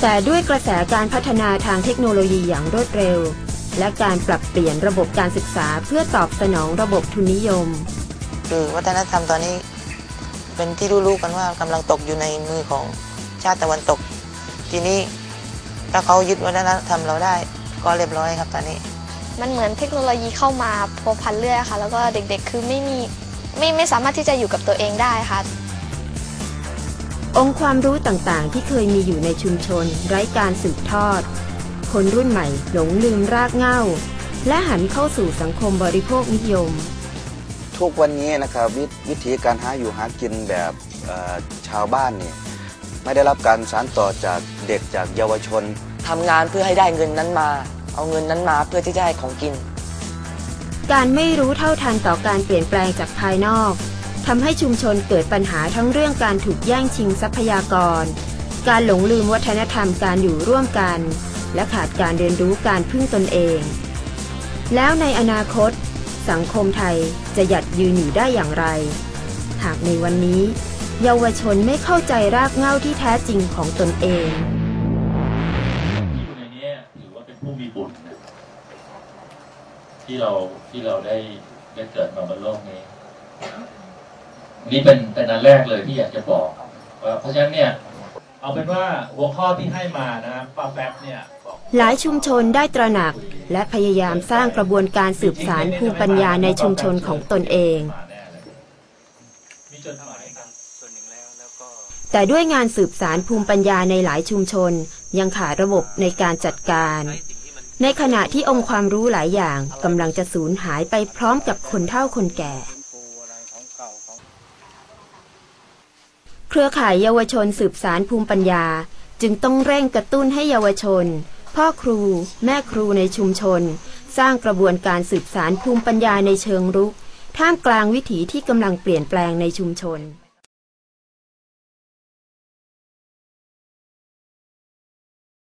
แต่ด้วยกระแสการพัฒนาทางเทคโนโลยีอย่างรวดเร็ว และการปรับเปลี่ยนระบบการศึกษาเพื่อตอบสนองระบบทุนนิยม คือวัฒนธรรมตอนนี้เป็นที่รู้ๆกันว่ากำลังตกอยู่ในมือของชาติตะวันตก ทีนี้ถ้าเขายึดวัฒนธรรมเราได้ก็เรียบร้อยครับตอนนี้ มันเหมือนเทคโนโลยีเข้ามาพัวพันเรื่อยค่ะ แล้วก็เด็กๆ คือไม่มีไม่ไม่สามารถที่จะอยู่กับตัวเองได้ค่ะ องค์ความรู้ต่างๆ ที่เคยมีอยู่ในชุมชน ไร้การสืบทอด คนรุ่นใหม่หลงลืมรากเหง้า และหันเข้าสู่สังคมบริโภคนิยม ทุกวันนี้นะครับววิธีการหาอยู่หากินแบบเอ่อชาวบ้านนี่ไม่ได้รับการสานต่อจากเด็กจากเยาวชนทำงานเพื่อให้ได้เงินนั้นมา เอาเงินนั้นมาเพื่อที่จะให้ของกิน การไม่รู้เท่าทันต่อการเปลี่ยนแปลงจากภายนอก ทำให้ชุมชนเกิดปัญหาทั้งเรื่องการถูกแย่งชิงทรัพยากร การหลงลืมวัฒนธรรมการอยู่ร่วมกัน และขาดการเรียนรู้การพึ่งตนเอง แล้วในอนาคต สังคมไทยจะหยัดยืนอยู่ได้อย่างไร หากในวันนี้ เยาวชนไม่เข้าใจรากเหง้าที่แท้จริงของตนเองที่อยู่ในนี้ถือว่าเป็นผู้มีบุญนะที่เราที่เราได้ได้เกิดมาบนโลกนี้ นี่เป็นเป็นอันแรกเลยที่อยากจะบอกว่าเพราะฉะนั้นเนี่ยเอาเป็นว่าหัวข้อที่ให้มานะป้าแป๊บเนี่ยบอกหลายชุมชนได้ตระหนัก และพยายามสร้างกระบวนการสืบสารภูมิปัญญาในชุมชนของตนเองมาแน่เลยมีจดหมายกันแต่ด้วยงานสืบสารภูมิปัญญาในหลายชุมชน ยังขาดระบบในการจัดการ ในขณะที่องค์ความรู้หลายอย่างกำลังจะสูญหายไปพร้อมกับคนเฒ่าคนแก่ เครือข่ายเยาวชนสืบสารภูมิปัญญา จึงต้องเร่งกระตุ้นให้เยาวชน พ่อครู แม่ครูในชุมชน สร้างกระบวนการสืบสารภูมิปัญญาในเชิงรุก ท่ามกลางวิถีที่กำลังเปลี่ยนแปลงในชุมชน